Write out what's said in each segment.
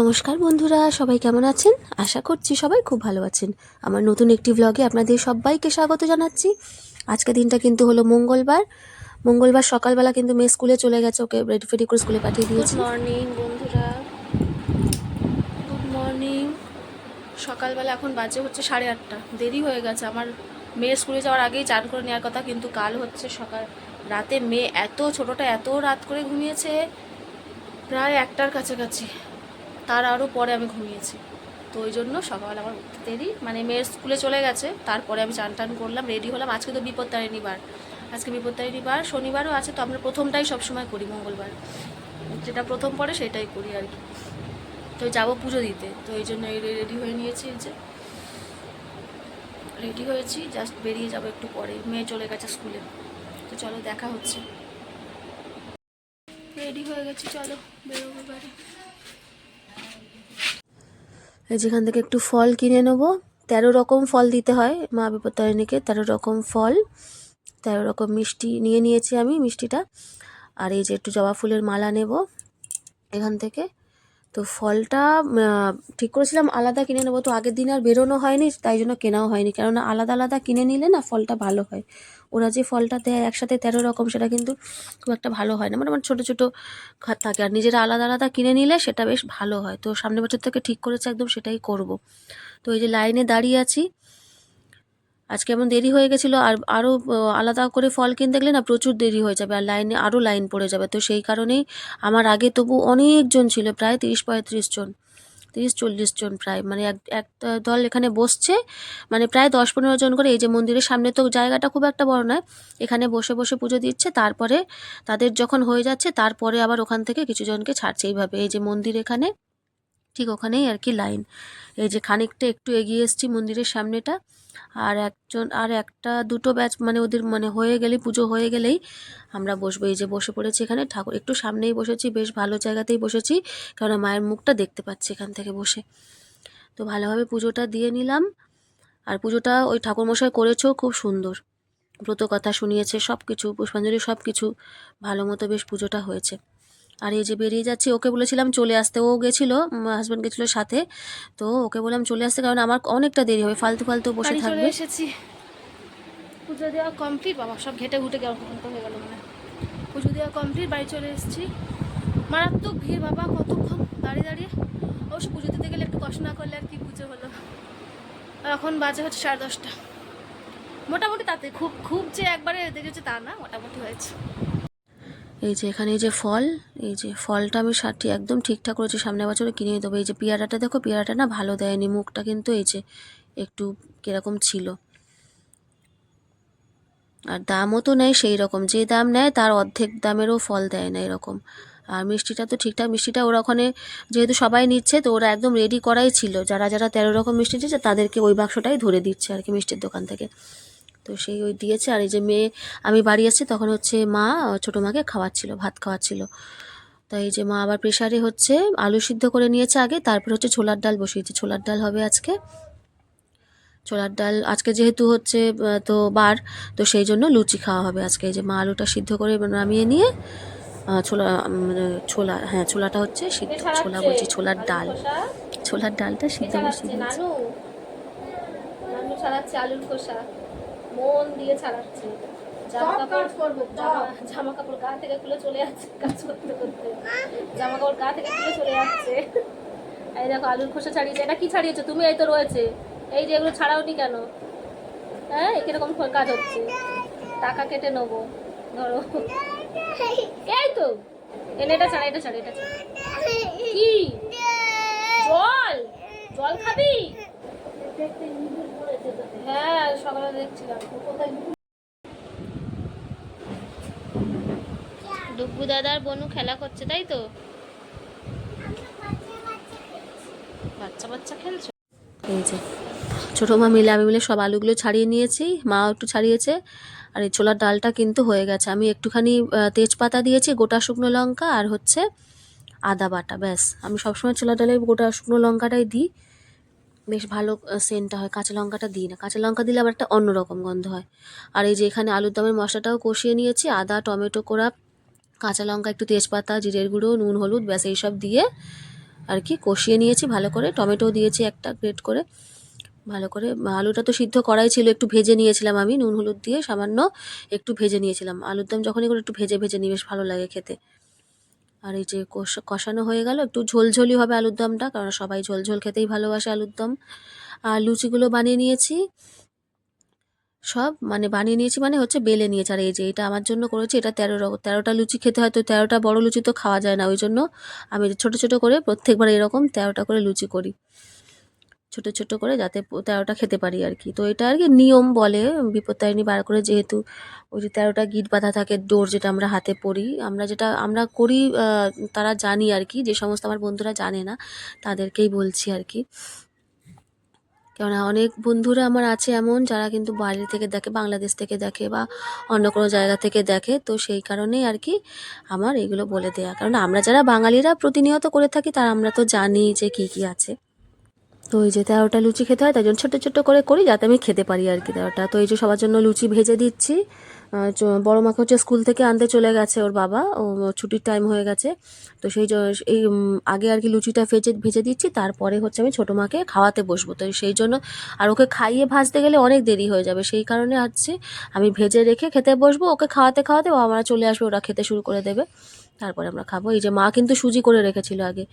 নমস্কার বন্ধুরা সবাই কেমন আছেন? আশা করছি সবাই খুব ভালো আছেন। আমার নতুন একটি ব্লগে আপনাদের সবাইকে স্বাগত জানাচ্ছি। আজকে দিনটা কিন্তু হলো মঙ্গলবার। মঙ্গলবার সকালবেলা কিন্তু মেয়ে স্কুলে চলে গেছে ওকে রেডি ফেডি করে স্কুলে পাঠিয়ে দিয়েছি। মর্নিং বন্ধুরা। গুড মর্নিং সকালবেলা এখন বাজে হচ্ছে সাড়ে আটটা। দেরি হয়ে গেছে। আমার মেয়ে স্কুলে যাওয়ার আগেই চান করে নেওয়ার কথা কিন্তু কাল হচ্ছে সকাল রাতে মেয়ে এত ছোটোটা এত রাত করে ঘুমিয়েছে প্রায় একটার কাছাকাছি। তার আরও পরে আমি ঘুমিয়েছি। তো ওই জন্য সকাল আমার উঠতে দেরি। মানে মেয়ের স্কুলে চলে গেছে, তারপরে আমি চান টান করলাম রেডি হলাম। আজকে তো বিপত্তারিণী বার। আজকে বিপত্তারিণী বার, শনিবারও আছে, তো আমরা প্রথমটাই সবসময় করি মঙ্গলবার। যেটা প্রথম পরে সেটাই করি আর কি। তো যাব পুজো দিতে। তো এই জন্য রেডি হয়ে নিয়েছি যে। রেডি হয়েছি জাস্ট বেরিয়ে যাব একটু পরে। মেয়ে চলে গেছে স্কুলে। তো চলো দেখা হচ্ছে। রেডি হয়ে গেছি, চলো বেরোবো বাড়ি যেখান থেকে একটু ফল কিনে নেব। তেরো রকম ফল দিতে হয় মা বিপত্তারিণীকে, তেরো রকম ফল, তেরো রকম মিষ্টি নিয়ে নিয়েছি আমি মিষ্টিটা। আর এই যে একটু জবা ফুলের মালা নেব এখান থেকে। তো ফলটা ঠিক করেছিলাম আলাদা কিনে নেব। তো আগের দিন আর বেরোনো হয়নি, তাই জন্য কেনাও হয়নি। কেননা আলাদা আলাদা কিনে নিলে না ফলটা ভালো হয়। ওরা যে ফলটা দেয় একসাথে তেরো রকম, সেটা কিন্তু খুব একটা ভালো হয় না। মানে আমার ছোটো ছোটো থাকে। আর নিজেরা আলাদা আলাদা কিনে নিলে সেটা বেশ ভালো হয়। তো সামনে বছর থেকে ঠিক করেছে একদম সেটাই করব। তো এই যে লাইনে দাঁড়িয়ে আছি আজকে এমন দেরি হয়ে গেছিল? আর আরও আলাদা করে ফল কিনতে গেলে না প্রচুর দেরি হয়ে যাবে আর লাইনে আরও লাইন পড়ে যাবে। তো সেই কারণেই আমার আগে তবু অনেকজন ছিল, প্রায় তিরিশ পঁয়ত্রিশ জন, তিরিশ চল্লিশ জন প্রায়। মানে এক এক দল এখানে বসছে মানে প্রায় দশ পনেরো জন করে। এই যে মন্দিরের সামনে তো জায়গাটা খুব একটা বড় নয়, এখানে বসে বসে পুজো দিচ্ছে, তারপরে তাদের যখন হয়ে যাচ্ছে, তারপরে আবার ওখান থেকে কিছু জনকে ছাড়ছে এইভাবে। এই যে মন্দির এখানে ঠিক ওখানেই আর কি লাইন। এই যে খানিকটা একটু এগিয়ে এসেছি মন্দিরের সামনেটা, আর একজন, আর একটা, দুটো ব্যাচ মানে ওদের মানে হয়ে গেলেই, পুজো হয়ে গেলেই আমরা বসবো। এই যে বসে পড়েছি এখানে, ঠাকুর, একটু সামনেই বসেছি, বেশ ভালো জায়গাতেই বসেছি কারণ মায়ের মুখটা দেখতে পাচ্ছি এখান থেকে বসে। তো ভালোভাবে পুজোটা দিয়ে নিলাম, আর পুজোটা ওই ঠাকুরমশাই করেছেও খুব সুন্দর। ব্রত কথা শুনিয়েছে সব কিছু পুষ্পাঞ্জলি সব কিছু ভালো মতো বেশ পুজোটা হয়েছে। আর এই যে বেরিয়ে যাচ্ছি ওকে বলেছিলাম চলে আসতে। ও গেছিল হাজব্যান্ড গেছিল সাথে। তো ওকে বললাম চলে আসতে কারণ আমার অনেকটা দেরি হবে। ফালতু ফালতু বসে থাকবে। এসেছি। পুজো দেওয়া কমপ্লিট বাবা সব ঘেটে ঘুটে গেল হয়ে গেল মানে পুজো দেওয়া কমপ্লিট বাড়ি চলে এসেছি। মারাত্মক ভিড় বাবা কতক্ষণ দাঁড়িয়ে দাঁড়িয়ে। অবশ্য পুজো দিতে গেলে একটু কষ্ট না করলে আর কি পুজো হলো। আর এখন বাজে হচ্ছে সাড়ে দশটা। মোটামুটি তাতে খুব খুব যে একবারে দেখেছে তা না মোটামুটি হয়েছে। এই যে এখানে এই যে ফল, এই যে ফলটা আমি সাথে একদম ঠিকঠাক করেছি, সামনের বছরে কিনে দেবো। এই যে পেয়ারাটা দেখো, পেয়ারাটা না ভালো দেয়নি, মুখটা কিন্তু এই যে একটু কীরকম ছিল। আর দামও তো নেয় সেই রকম, যে দাম নেয় তার অর্ধেক দামেরও ফল দেয় না এরকম। আর মিষ্টিটা তো ঠিকঠাক, মিষ্টিটা ওরা ওখানে যেহেতু সবাই নিচ্ছে, তো ওরা একদম রেডি করাই ছিল। যারা যারা তেরো রকম মিষ্টি দিচ্ছে তাদেরকে ওই বাক্সটাই ধরে দিচ্ছে আর কি মিষ্টির দোকান থেকে। তো সেই ওই দিয়েছে। আর এই যে মেয়ে আমি বাড়ি আসছি তখন হচ্ছে মা ছোটো মাকে খাওয়াচ্ছিল ভাত খাওয়াচ্ছিল। তাই এই যে মা আবার প্রেশারে হচ্ছে আলু সিদ্ধ করে নিয়েছে আগে তারপর হচ্ছে ছোলার ডাল বসিয়েছে। ছোলার ডাল হবে আজকে। ছোলার ডাল আজকে যেহেতু হচ্ছে তো বার তো সেই জন্য লুচি খাওয়া হবে আজকে। এই যে মা আলুটা সিদ্ধ করে নামিয়ে নিয়ে ছোলা মানে ছোলা হ্যাঁ ছোলাটা হচ্ছে সিদ্ধ ছোলা বলছি ছোলার ডাল। ছোলার ডালটা সিদ্ধ বসিয়ে দিয়েছে। আলুর খোসা মন দিয়ে ছাড়াচ্ছে জামা কাপড় জামা- জামা কাপড় গা থেকে খুলে চলে যাচ্ছে কাজ করতে করতে। জামা কাপড় গা থেকে খুলে চলে যাচ্ছে। এই দেখো আলুর খোসা ছাড়িয়েছে। এটা কি ছাড়িয়েছো? তুমি এই তো রয়েছে। এই যে এগুলো ছাড়াওনি কেন? হ্যাঁ কাজ হচ্ছে? টাকা কেটে নেব। ধরো। এই তো। এনে এটা ছাড়া এটা ছাড়া এটা ছাড়া। কি? জল? জল খাবি? হ্যাঁ ডুব্বু দাদার বনু খেলা করছে, তাই তো? বাচ্চা বাচ্চা খেলছো? এই যে, ছোটো মা মিলে, আমি মিলে সব আলুগুলো ছাড়িয়ে নিয়েছি, মাও একটু ছাড়িয়েছে, আর এই ছোলার ডালটা কিন্তু হয়ে গেছে। আমি একটুখানি তেজপাতা দিয়েছি, গোটা শুকনো লঙ্কা আর হচ্ছে আদা বাটা, ব্যাস। আমি সবসময় ছোলার ডালে গোটা শুকনো লঙ্কাটাই দিই। বেশ ভালো সেন্টটা হয়। কাঁচা লঙ্কাটা দিই না। কাঁচা লঙ্কা দিলে আবার একটা অন্যরকম গন্ধ হয়। আর এই যে এখানে আলুর দমের মশলাটাও কষিয়ে নিয়েছি। আদা, টমেটো কোড়া কাঁচা লঙ্কা, একটু তেজপাতা, জিরের গুঁড়ো, নুন, হলুদ, ব্যাস, এইসব দিয়ে আর কি কষিয়ে নিয়েছি ভালো করে। টমেটো দিয়েছি একটা গ্রেট করে। ভালো করে। আলুটা তো সিদ্ধ করাই ছিল, একটু ভেজে নিয়েছিলাম আমি। নুন, হলুদ দিয়ে সামান্য একটু ভেজে নিয়েছিলাম। আলুর দম যখনই করে একটু ভেজে ভেজে নিই, বেশ ভালো লাগে খেতে। আর এই যে কষ- কষানো হয়ে গেল, একটু ঝোলঝোলি হবে আলুর দমটা, কারণ সবাই ঝোলঝোল ঝোল খেতেই ভালোবাসে আলুর দম। আর লুচিগুলো বানিয়ে নিয়েছি। সব মানে বানিয়ে নিয়েছি মানে হচ্ছে বেলে নিয়েছি। আর এই যে এটা আমার জন্য করেছি, এটা তেরো তেরোটা লুচি খেতে হয়, তো তেরোটা বড়ো লুচি তো খাওয়া যায় না, ওই জন্য আমি ছোটো ছোটো করে প্রত্যেকবার এরকম তেরোটা করে লুচি করি। ছোট ছোট করে যাতে তেরোটা খেতে পারি আর কি। তো এটা আর কি নিয়ম বলে, বিপত্তারিণী বার করে যেহেতু ওই যে তেরোটা গিট বাঁধা থাকে, ডোর যেটা আমরা হাতে পরি, আমরা যেটা, আমরা করি তারা জানি আর কি, যে সমস্ত আমার বন্ধুরা জানে না, তাদেরকেই বলছি আর কি। কেননা অনেক বন্ধুরা আমার আছে এমন, যারা কিন্তু বাইরে থেকে দেখে, বাংলাদেশ থেকে দেখে বা অন্য কোনো জায়গা থেকে দেখে, তো সেই কারণেই আর কি আমার এগুলো বলে দেয়া। কারণ আমরা যারা বাঙালিরা প্রতিনিয়ত করে থাকি, তারা, আমরা তো জানি যে কি কি আছে। তো এই যে তেরোটা লুচি খেতে হয়, তাই জন্য ছোটো ছোটো করে করি যাতে আমি খেতে পারি আর কি তেরোটা। তো এই যে সবার জন্য লুচি ভেজে দিচ্ছি। বড় মাকে হচ্ছে স্কুল থেকে আনতে চলে গেছে ওর বাবা। ও ছুটির টাইম হয়ে গেছে। তো সেই এই আগে আর কি লুচিটা ভেজে ভেজে দিচ্ছি, তারপরে হচ্ছে আমি ছোটো মাকে খাওয়াতে বসবো। তো সেই জন্য আর ওকে খাইয়ে ভাজতে গেলে অনেক দেরি হয়ে যাবে। সেই কারণে হচ্ছে আমি ভেজে রেখে খেতে বসবো, ওকে খাওয়াতে খাওয়াতে ও আমরা চলে আসবে, ওরা খেতে শুরু করে দেবে। তারপরে আমরা খাব। এই যে মা কিন্তু সুজি করে রেখেছিল আগে।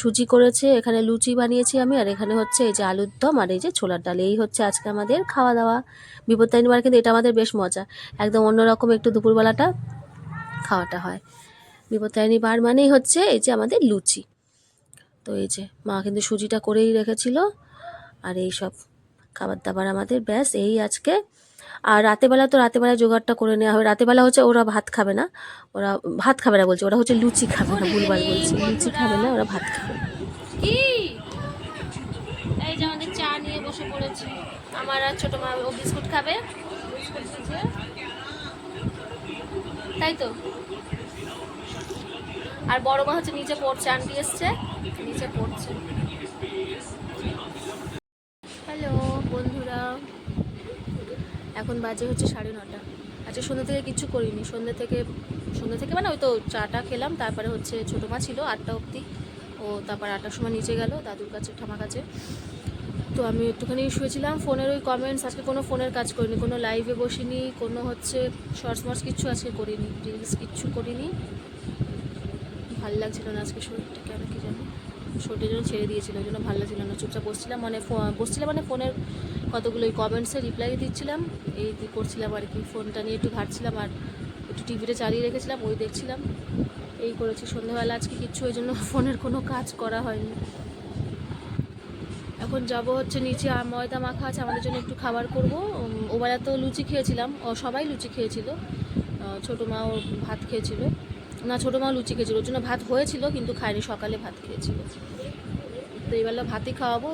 সুজি করেছে, এখানে লুচি বানিয়েছি আমি, আর এখানে হচ্ছে এই যে আলুর দম আর এই যে ছোলার ডাল। এই হচ্ছে আজকে আমাদের খাওয়া দাওয়া বিপত্তারিণী বার কিন্তু এটা আমাদের বেশ মজা। একদম অন্যরকম একটু দুপুরবেলাটা খাওয়াটা হয়। বিপত্তারিণী বার মানেই হচ্ছে এই যে আমাদের লুচি। তো এই যে মা কিন্তু সুজিটা করেই রেখেছিল। আর এই সব খাবার দাবার আমাদের ব্যাস এই আজকে আর রাতেবেলা তো রাতেবেলা জোগাড়টা করে নেওয়া হবে রাতেবেলা হচ্ছে ওরা ভাত খাবে না। ওরা ভাত খাবে না বলছে, ওরা হচ্ছে লুচি খাবে না ভুলবার বলছি। লুচি খাবে না, ওরা ভাত খাবে যে আমাদের চা নিয়ে বসে পড়েছি। আমার আর ছোট মা ও বিস্কুট খাবে। তাই তো? আর বড় মা হচ্ছে নিচে পড়ছে, আন্টি এসছে। নিচে পড়ছে হ্যালো বন্ধুরা এখন বাজে হচ্ছে সাড়ে নটা। আচ্ছা সন্ধ্যা থেকে কিচ্ছু করিনি। সন্ধ্যা থেকে সন্ধ্যা থেকে মানে ওই তো চাটা খেলাম, তারপরে হচ্ছে ছোটো মা ছিল আটটা অবধি। ও তারপর আটটার সময় নিচে গেল, দাদুর কাছে ঠামা কাছে। তো আমি একটুখানি শুয়েছিলাম, ফোনের ওই কমেন্টস আজকে কোনো ফোনের কাজ করিনি, কোনো লাইভে বসিনি, কোনো হচ্ছে শর্টস মর্টস কিচ্ছু আজকে করিনি রিলস কিচ্ছু করিনি। ভালো লাগছিল না আজকে শরীরটা, কেন কি জানি। শরীরের জন্য ছেড়ে দিয়েছিল, ওই জন্য ভালো লাগছিল না, চুপচাপ বসছিলাম মানে বসছিলাম মানে ফোনের কতগুলো কমেন্টসে রিপ্লাই দিচ্ছিলাম, এই করছিলাম আর কি ফোনটা নিয়ে একটু ঘাটছিলাম আর একটু টিভিটা চালিয়ে রেখেছিলাম, ওই দেখছিলাম, এই করেছি। সন্ধ্যাবেলা আজকে কিচ্ছু ওই জন্য ফোনের কোনো কাজ করা হয়নি। এখন যাব হচ্ছে নিচে, আম, ময়দা মাখা আছে, আমাদের জন্য একটু খাবার করব। ওবেলা তো লুচি খেয়েছিলাম, ও সবাই লুচি খেয়েছিল। ছোটো মা ও ভাত খেয়েছিল। না, ছোটো মা লুচি খেয়েছিল, ওর জন্য ভাত হয়েছিল, কিন্তু খায়নি, সকালে ভাত খেয়েছিল। তো এইবেলা ভাতই খাওয়াবো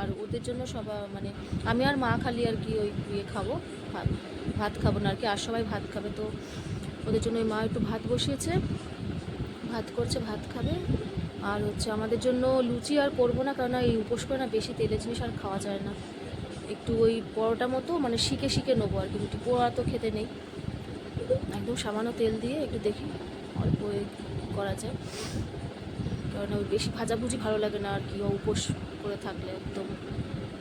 আর ওদের জন্য সবা মানে আমি আর মা খালি আর কি ওই ইয়ে খাব, ভাত ভাত খাব না আর কি, আর সবাই ভাত খাবে তো ওদের জন্য ওই মা একটু ভাত বসিয়েছে, ভাত করছে, ভাত খাবে, আর হচ্ছে আমাদের জন্য লুচি আর করব না কারণ এই উপোস করে না বেশি তেলের জিনিস আর খাওয়া যায় না। একটু ওই পরোটা মতো মানে শিখে শিখে নেব আর কি, রুটি পোড়া তো খেতে নেই। একদম সামান্য তেল দিয়ে একটু দেখি, অল্প করা যায়। কারণ ওই বেশি ভাজাভুজি ভালো লাগে না আর কি উপোস করে থাকলে একদম।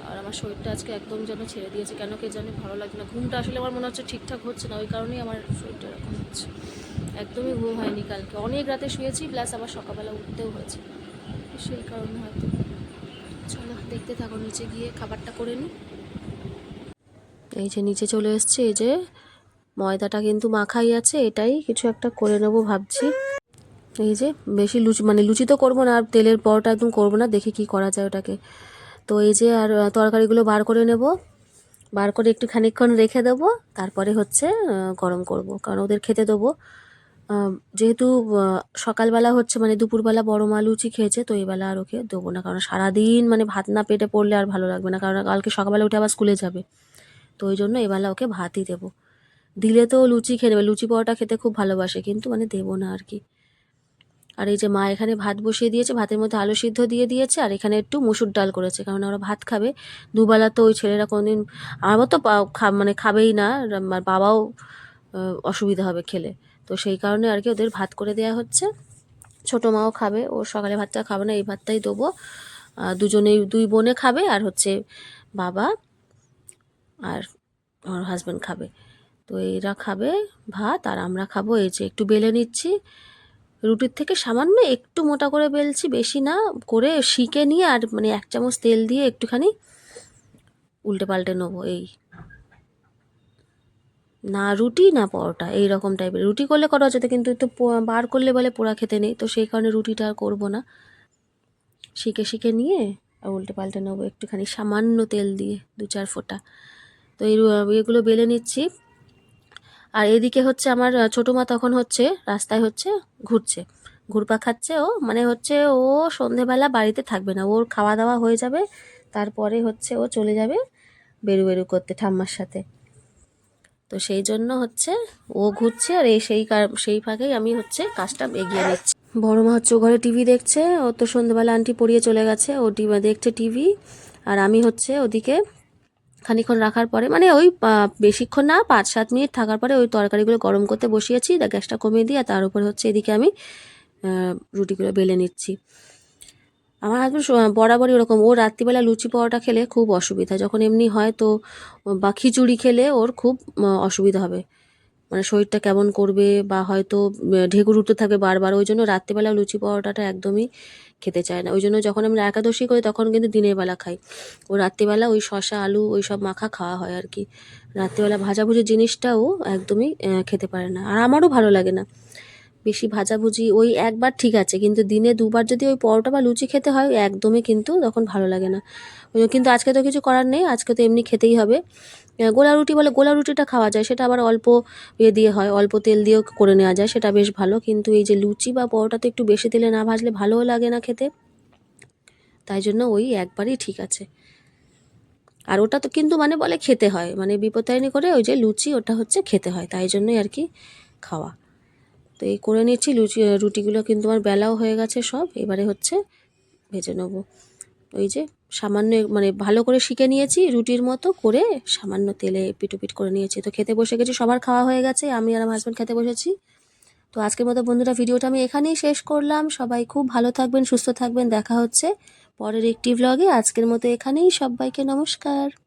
আর আমার শরীরটা আজকে একদম যেন ছেড়ে দিয়েছে, কেন কে জানি ভালো লাগে না। ঘুমটা আসলে আমার মনে হচ্ছে ঠিকঠাক হচ্ছে না, ওই কারণেই আমার শরীরটা এরকম হচ্ছে। একদমই ঘুম হয়নি কালকে। অনেক রাতে শুয়েছি, প্লাস আবার সকালবেলা উঠতেও হয়েছে। সেই কারণে হয়তো চলো, দেখতে থাকো, নিচে গিয়ে খাবারটা করে নিই। এই যে নিচে চলে এসছে, এই যে ময়দাটা কিন্তু মাখাই আছে, এটাই কিছু একটা করে নেব ভাবছি। এই যে বেশি লুচি মানে লুচি তো করব না, আর তেলের পরোটা একদম করব না, দেখি কি করা যায় ওটাকে। তো এই যে আর তরকারিগুলো বার করে নেব। বার করে একটু খানিকক্ষণ রেখে দেবো, তারপরে হচ্ছে গরম করব, কারণ ওদের খেতে দেবো। যেহেতু সকালবেলা হচ্ছে মানে দুপুরবেলা বড় মা লুচি খেয়েছে, তো এইবেলা আর ওকে দেবো না, কারণ সারাদিন মানে ভাত না পেটে পড়লে আর ভালো লাগবে না, কারণ কালকে সকালবেলা উঠে আবার স্কুলে যাবে। তো ওই জন্য এবেলা ওকে ভাতই দেবো। দিলে তো লুচি খেয়ে নেবে, লুচি পরোটা খেতে খুব ভালোবাসে, কিন্তু মানে দেবো না আর কি। আর এই যে মা এখানে ভাত বসিয়ে দিয়েছে, ভাতের মধ্যে আলু সিদ্ধ দিয়ে দিয়েছে, আর এখানে একটু মুসুর ডাল করেছে, কারণ ওরা ভাত খাবে। দুবেলা তো ওই ছেলেরা কোনোদিন আমার তো মানে খাবেই না বাবাও অসুবিধা হবে খেলে। তো সেই কারণে আর কি ওদের ভাত করে দেওয়া হচ্ছে। ছোটো মাও খাবে, ও সকালে ভাতটা খাবে না, এই ভাতটাই দেবো। দুজনেই, দুই বোনে খাবে, আর হচ্ছে বাবা আর আমার হাজব্যান্ড খাবে। তো এরা খাবে ভাত, আর আমরা খাব এই যে একটু বেলে নিচ্ছি। রুটির থেকে সামান্য একটু মোটা করে বেলছি, বেশি না, করে শিকে নিয়ে আর মানে এক চামচ তেল দিয়ে একটুখানি উল্টে পাল্টে নেব এই। না রুটি, না পরোটা এই রকম টাইপের রুটি করলে করা যেত, কিন্তু পো- বার করলে বলে পোড়া খেতে নেই, তো সেই কারণে রুটিটা আর করব না। শিখে শিখে নিয়ে আর উল্টে পাল্টে নেব একটুখানি সামান্য তেল দিয়ে দু চার ফোঁটা। তো এই এগুলো বেলে নিচ্ছি। আর এদিকে হচ্ছে আমার ছোটো মা তখন হচ্ছে রাস্তায় হচ্ছে ঘুরছে। ঘুরপা খাচ্ছে ও মানে হচ্ছে ও সন্ধেবেলা বাড়িতে থাকবে না। ওর খাওয়া দাওয়া হয়ে যাবে, তারপরে হচ্ছে ও চলে যাবে বেরু বেরু করতে ঠাম্মার সাথে। তো সেই জন্য হচ্ছে ও ঘুরছে আর এই সেই সেই ফাঁকেই আমি হচ্ছে কাজটা এগিয়ে নিচ্ছি। বড় মা হচ্ছে ঘরে টিভি দেখছে, ও তো সন্ধ্যেবেলা আন্টি পড়িয়ে চলে গেছে, ও দেখছে টিভি। আর আমি হচ্ছে ওদিকে খানিক্ষণ রাখার পরে মানে ওই বেশিক্ষণ না পাঁচ সাত মিনিট থাকার পরে ওই তরকারিগুলো গরম করতে বসিয়েছি গ্যাসটা কমিয়ে দিয়ে, আর তার উপরে হচ্ছে এদিকে আমি রুটিগুলো বেলে নিচ্ছি। আমার হাজব্যান্ড বরাবরই ওরকম, ও রাত্রিবেলা লুচি পরোটা খেলে খুব অসুবিধা, যখন এমনি হয় তো, বা খিচুড়ি খেলে ওর খুব অসুবিধা হবে। মানে শরীরটা কেমন করবে বা হয়তো ঢেকুর উঠতে থাকবে বারবার, ওই জন্য রাত্রিবেলা লুচি পরোটাটা একদমই খেতে চায় না। ওই জন্য যখন আমরা একাদশী করি তখন কিন্তু দিনের বেলা খাই। ও রাত্রিবেলা ওই শশা আলু, ওই সব মাখা খাওয়া হয় আর কি। রাত্রিবেলা ভাজাভুজি জিনিসটাও একদমই খেতে পারে না। আর আমারও ভালো লাগে না। বেশি ভাজাভুজি, ওই একবার ঠিক আছে, কিন্তু দিনে দুবার যদি ওই পরোটা বা লুচি খেতে হয় একদমই কিন্তু তখন ভালো লাগে না। ওই কিন্তু আজকে তো কিছু করার নেই, আজকে তো এমনি খেতেই হবে। গোলা রুটি বলে গোলা রুটিটা খাওয়া যায়, সেটা আবার অল্প ইয়ে দিয়ে হয়, অল্প তেল দিয়েও করে নেওয়া যায়, সেটা বেশ ভালো। কিন্তু এই যে লুচি বা পরোটা তো একটু বেশি তেলে না ভাজলে ভালোও লাগে না খেতে। তাই জন্য ওই একবারই ঠিক আছে। আর ওটা তো কিন্তু মানে বলে খেতে হয় মানে বিপত্তারিণী করে ওই যে লুচি ওটা হচ্ছে খেতে হয়, তাই জন্যই আর কি খাওয়া। তো এই করে নিচ্ছি। লুচি রুটিগুলো কিন্তু আমার বেলাও হয়ে গেছে সব। এবারে হচ্ছে ভেজে নেব। ওই যে সামান্য মানে ভালো করে শিখে নিয়েছি রুটির মতো করে সামান্য তেলে পিটুপিট করে নিয়েছি। তো খেতে বসে গেছি, সবার খাওয়া হয়ে গেছে, আমি আর আমার হাজব্যান্ড খেতে বসেছি। তো আজকের মতো বন্ধুরা, ভিডিওটা আমি এখানেই শেষ করলাম। সবাই খুব ভালো থাকবেন, সুস্থ থাকবেন। দেখা হচ্ছে পরের একটি ভ্লগে আজকের মতো এখানেই, সবাইকে নমস্কার।